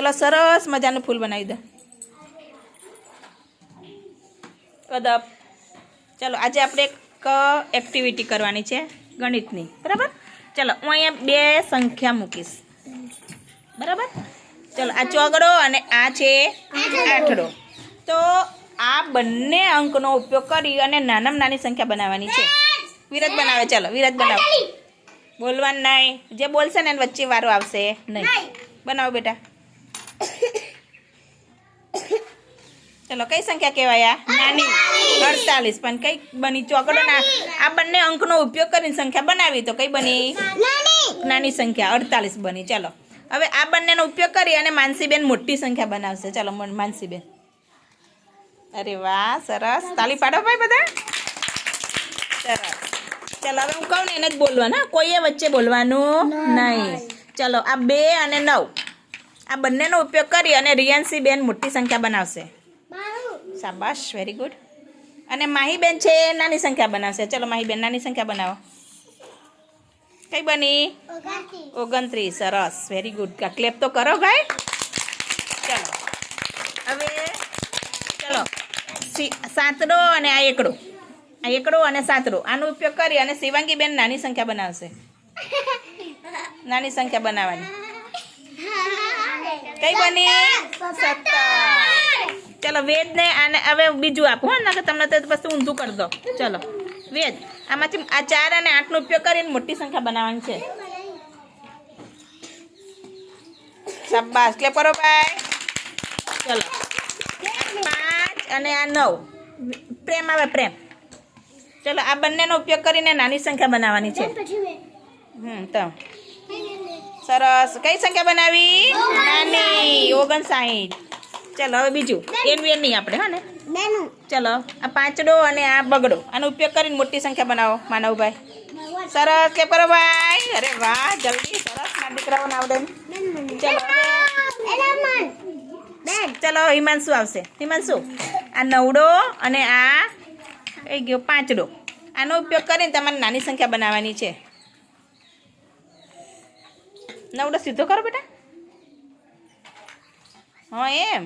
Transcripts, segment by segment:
ચલો સરસ મજાનું ફૂલ બનાવી દો. કદપ ચલો આજે આપણે એક એક્ટિવિટી કરવાની છે ગણિતની. બરાબર? ચલો હું અહીંયા બે સંખ્યા મૂકીશ. બરાબર? ચલો આ ચોગડો અને આ છે આઠડો. તો આ બંને અંકનો ઉપયોગ કરી અને નાનામાં નાની સંખ્યા બનાવવાની છે. વિરત બનાવે ચલો વિરત બનાવો. બોલવાનું નહીં. જે બોલશે ને એની વચ્ચે વારો આવશે નહીં. બનાવો બેટા. ચલો કઈ સંખ્યા કહેવાય આ? નાની. અડતાલીસ. પણ કઈ બની? ચોકડો ના. આ બંને અંકનો ઉપયોગ કરીને સંખ્યા બનાવી તો કઈ બની? નાની. સંખ્યા. અડતાલીસ બની. ચલો. હવે આ બંનેનો ઉપયોગ કરી અને માનસીબેન મોટી સંખ્યા બનાવશે. ચલો માનસીબેન. અરે વાહ સરસ. તાલી પાડો ભાઈ બધા. સરસ. ચલો હવે હું કહું ને એને જ બોલવાનું કોઈએ વચ્ચે બોલવાનું નહીં. ચલો આ બે અને નવ. આ બંનેનો ઉપયોગ કરી અને રિયાન્સી બેન મોટી સંખ્યા બનાવશે. શાબાશ વેરી ગુડ અને માહીબેન છે એ નાની સંખ્યા બનાવશે. ચલો માહીબેન નાની સંખ્યા બનાવો. કઈ બની? ઓગણત્રીસ. સરસ વેરી ગુડ ક્લેપ તો કરો ભાઈ. ચલો. હવે ચલો. સાતડો અને આ એકડો. આ એકડો અને સાતડો. આનો ઉપયોગ કરી અને શિવાંગી બેન નાની સંખ્યા બનાવશે. નાની સંખ્યા બનાવવાની. કઈ બની? સત્તર. ચલો વેદ ને આને હવે બીજું આપો હો કે તમને તો પછી ઊંધું કરી દો. ચલો વેદ આમાંથી આ ચાર અને આઠનો ઉપયોગ કરીને મોટી સંખ્યા બનાવવાની છે. શાબાશ ક્લેપ કરો ભાઈ. ચલો પાંચ અને આ નવ. પ્રેમ આવે પ્રેમ. ચલો આ બંનેનો ઉપયોગ કરીને નાની સંખ્યા બનાવવાની છે. હમ તો. સરસ. કઈ સંખ્યા બનાવી? નાની. ઓગણસાઠ. ચલો હવે બીજું. એન વેન નહીં આપણે હા ને? ચાલો આ પાંચડો અને આ બગડો. આનો ઉપયોગ કરીને મોટી સંખ્યા બનાવો માનવભાઈ. સરસ કે કરો ભાઈ અરે વાહ જલ્દી. સરસ ના દીકરાઓને આવડે ચાલો. ચલો હિમાંશુ આવશે. હિમાંશુ આ નવડો અને આ એ ગયો પાંચડો. આનો ઉપયોગ કરીને તમારે નાની સંખ્યા બનાવવાની છે. નવડો સીધો કરો બેટા. હા, એમ.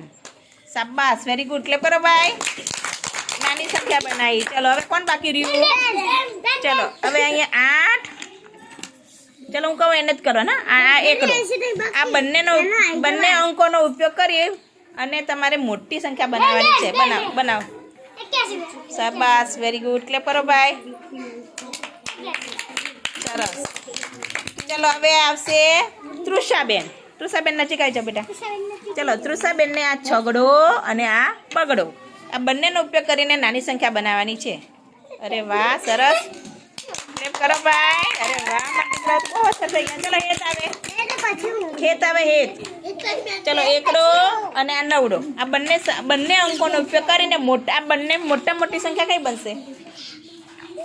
સાબાસ વેરી ગુડ ક્લેપ ભાઈ. નાની સંખ્યા બનાવી. ચલો, હવે કોણ બાકી રહ્યું? ચલો, હવે અહીંયા આઠ. ચલો, હું કહું, એને જ કરો ને આ એકડો આ બંનેનો બંને અંકોનો ઉપયોગ કરીએ અને તમારે મોટી સંખ્યા બનાવવાની છે. બનાવો બનાવો. સાબાસ વેરી ગુડ ક્લેપ ભાઈ. સરસ. ચલો, હવે આવશે તૃષાબેન. તૃષાબેન નજીક આવી જાઓ બેટા. ચલો, તૃષાબેનને આ છગડો અને આ બગડો આ બંનેનો ઉપયોગ કરીને નાની સંખ્યા બનાવવાની છે. અરે વાહ, સરસ. ક્લેપ કરો ભાઈ. અરે વાહ, મારા બહુ હેત આવે. ખેત આવે, હેત. ચલો, એકડો અને આ નવડો. આ બંને બંને અંકોનો ઉપયોગ કરીને મોટા બંને મોટા મોટી સંખ્યા કઈ બનશે?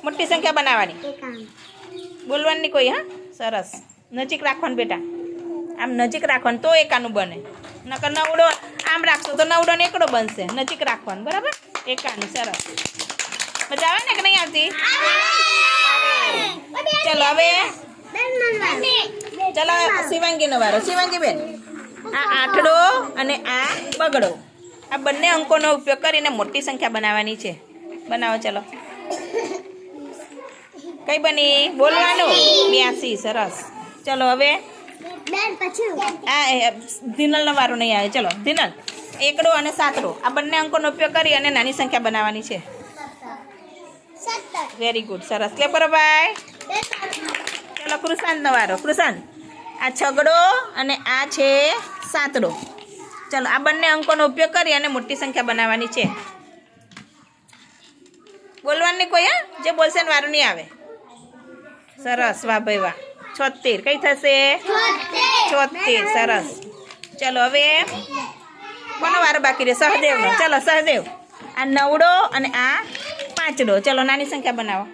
મોટી સંખ્યા બનાવવાની. બોલવાની કોઈ, હા? સરસ. નજીક રાખવાનું બેટા. આમ નજીક રાખવાનું તો એકાનું બને. નકર નવડો આમ રાખશો તો નવડો ને એકડો બનશે. નજીક રાખવાનું, બરાબર? એકાનું, સરસ. મજા આવે ને કે નહીં આવતી? ચલો હવે. ચલો શિવાંગીનો વારો. શિવાંગી બેન આ આઠડો અને આ બગડો. આ બંને અંકોનો ઉપયોગ કરીને મોટી સંખ્યા બનાવવાની છે. બનાવો, ચલો. કઈ બની? બોલવાનું? બ્યાસી સરસ. ચલો હવે. એ, ધીનલનો વારો નહીં આવે. ચલો ધીનલ. એકડો અને સાતડો. આ બંને અંકોનો ઉપયોગ કરી અને નાની સંખ્યા બનાવવાની છે. વેરી ગુડ સરસ. લે કરો ભાઈ? ચલો કૃષાંતનો વારો. કૃષાંત આ છગડો અને આ છે સાતડો. ચલો આ બંને અંકોનો ઉપયોગ કરી અને મોટી સંખ્યા બનાવવાની છે. બોલવાની કોઈ હા? જે બોલશે વારું નહીં આવે. સરસ વાહ ભાઈ વાહ. છોતેર કઈ થશે? છોતેર સરસ. ચલો હવે કોનો વારો બાકી રહે સહદેવનો. ચલો સહદેવ. આ નવડો અને આ પાંચડો. ચલો નાની સંખ્યા બનાવો.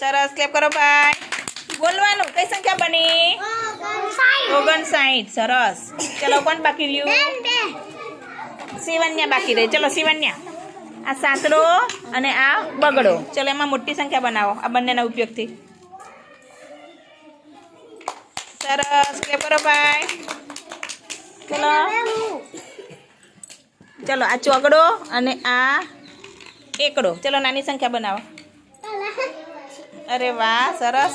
સરસ ક્લેપ કરો ભાઈ. બોલવાનું કઈ સંખ્યા બની? ઓગણસાઠ સરસ. ચલો કોણ બાકી રહ્યું? શિવન્યા બાકી રહે. ચલો શિવન્યા. આ સાતડો અને આ બગડો. ચલો એમાં મોટી સંખ્યા બનાવો આ બંનેના ઉપયોગથી. સરસ, કે બરો ભાઈ? ચલો. ચલો, આ ચોગડો અને આ એકડો. ચલો, નાની સંખ્યા બનાવો. અરે વાહ, સરસ.